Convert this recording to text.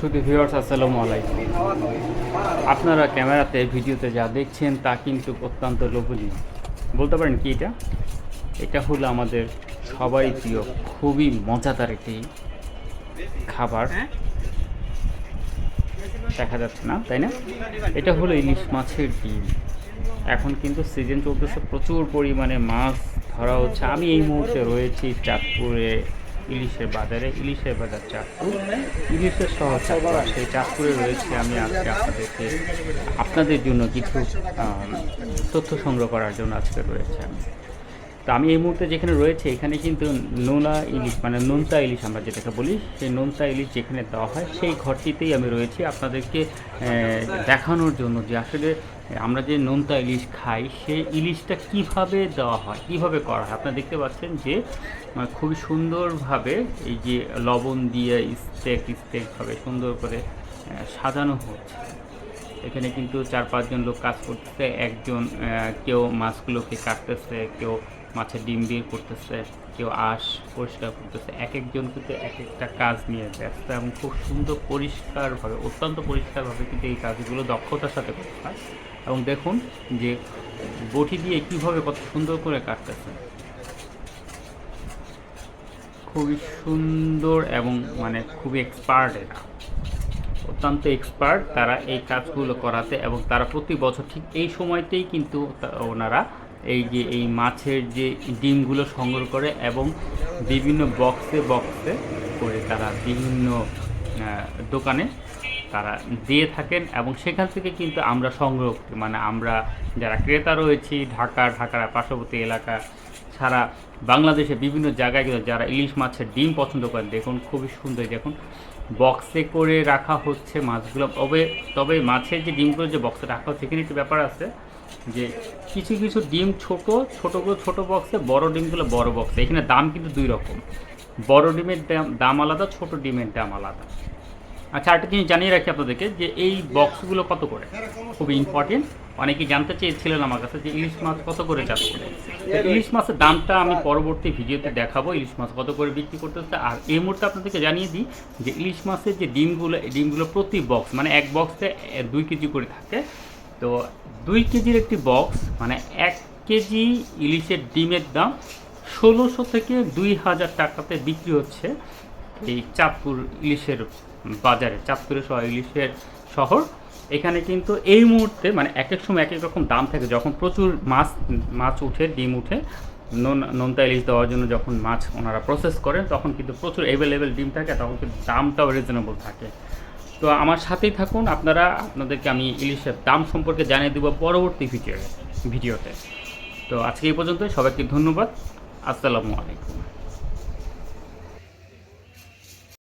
শুধু ভিউয়ার্স আসসালামু আলাইকুম। আপনারা ক্যামেরাতে ভিডিওতে যা দেখছেন তা কিন্তু অত্যন্ত লোভনীয়। বলতে পারেন কি এটা? এটা হলো আমাদের সবারই প্রিয় খুবই মজাদার একটি খাবার। দেখা যাচ্ছে না তাই না? এটা হলো ইলিশ মাছের ডিম। এখন কিন্তু সিজন চলতেছে প্রচুর পরিমাণে মাছ ধরা হচ্ছে। আমি এই মুহূর্তে রয়েছি চাঁদপুরে। ইলিশের বাজারে, ইলিশের বাজার চাঁদপুর ইলিশের শহর চাঁদপুর সেই চাঁদপুরে রয়েছে আমি আজকে আপনাদেরকে। আপনাদের জন্য কিছু তথ্য সংগ্রহ করার জন্য আজকে রয়েছে আমি। তো আমি এই মুহূর্তে যেখানে রয়েছে, এখানে কিন্তু নোনা ইলিশ মানে নোনতা ইলিশ আমরা যেটাকে বলি, সেই নোনতা ইলিশ যেখানে দেওয়া হয়, সেই ঘরটিতেই আমি রয়েছি আপনাদেরকে দেখানোর জন্য যে আসলে আমরা যে নোনতা ইলিশ খাই, সেই ইলিশটা কীভাবে দেওয়া হয়, কীভাবে করা হয়? আপনারা দেখতে পাচ্ছেন যে খুবই সুন্দরভাবে এই যে লবণ দিয়ে স্টেক স্টেকভাবে সুন্দর করে সাজানো হচ্ছে। এখানে কিন্তু চার পাঁচজন লোক কাজ করতেছে, একজন কেউ মাছগুলোকে কাটতেছে, কেউ মাছের ডিম বের করতেছে, কেউ আঁশ পরিষ্কার করতেছে এক একজন কিন্তু এক একটা কাজ নিয়ে ব্যস্ত এবং খুব সুন্দর পরিষ্কারভাবে, অত্যন্ত পরিষ্কারভাবে কিন্তু এই কাজগুলো দক্ষতার সাথে করতে হয়। এবং দেখুন যে বটি দিয়ে কীভাবে কত সুন্দর করে কাটতেছে। খুবই সুন্দর এবং মানে খুবই এক্সপার্ট এরা। অত্যন্ত এক্সপার্ট তারা এই কাজগুলো করাতে এবং তারা প্রতি বছর ঠিক এই সময়তেই কিন্তু ওনারা এই যে এই মাছের যে ডিমগুলো সংগ্রহ করে এবং বিভিন্ন বক্সে বক্সে করে তারা বিভিন্ন দোকানে তারা দিয়ে থাকেন এবং সেখান থেকে কিন্তু আমরা সংগ্রহ করি। মানে আমরা যারা ক্রেতা রয়েছি, ঢাকা, ঢাকার পার্শ্ববর্তী এলাকা সারা বাংলাদেশে বিভিন্ন জায়গায় কিন্তু যারা ইলিশ মাছের ডিম পছন্দ করেন, দেখুন খুবই সুন্দর দেখুন বক্সে করে রাখা হচ্ছে মাছগুলো। তবে তবে মাছের যে ডিমগুলো যে বক্সে রাখা হচ্ছে, এখানে একটু ব্যাপার আছে যে কিছু কিছু ডিম ছোট, ছোটোগুলো ছোট বক্সে বড় ডিমগুলো বড় বক্সে এখানে দাম কিন্তু দুই রকম। বড় ডিমের দাম দাম আলাদা, ছোট ডিমের দাম আলাদা। আচ্ছা আরেকটা জিনিস জানিয়ে রাখি আপনাদেরকে যে এই বক্সগুলো কত করে? খুবই ইম্পর্টেন্ট অনেকেই জানতে চেয়েছিলেন আমার কাছে যে ইলিশ মাছ কত করে তো ইলিশ মাছের দামটা আমি পরবর্তী ভিডিওতে দেখাবো, ইলিশ মাছ কত করে বিক্রি করতেছে আর এই মুহূর্তে আপনাদেরকে জানিয়ে দিই যে ইলিশ মাছের যে ডিমগুলো ডিমগুলো প্রতি বক্স মানে এক বক্সে দুই কেজি করে থাকে। তো দুই কেজির একটি বক্স মানে এক কেজি ইলিশের ডিমের দাম ষোলোশো থেকে দুই হাজার টাকাতে বিক্রি হচ্ছে এই চাঁদপুর ইলিশের বাজারে চাঁদপুরের শহর ইলিশের শহর। এখানে কিন্তু এই মুহূর্তে মানে এক এক সময় এক এক রকম দাম থাকে। যখন প্রচুর মাছ মাছ উঠে, ডিম উঠে নুন নোনতা ইলিশ দেওয়ার জন্য যখন মাছ ওনারা প্রসেস করেন, তখন কিন্তু প্রচুর অ্যাভেলেবেল ডিম থাকে, তখন কিন্তু দামটাও রিজনেবল থাকে। তো আমার সাথেই থাকুন, আপনারা, আপনাদেরকে আমি ইলিশের দাম সম্পর্কে জানিয়ে দেবো পরবর্তী ভিডিও ভিডিওতে। তো আজকে এই পর্যন্ত সবাইকে ধন্যবাদ, আসসালামু আলাইকুম।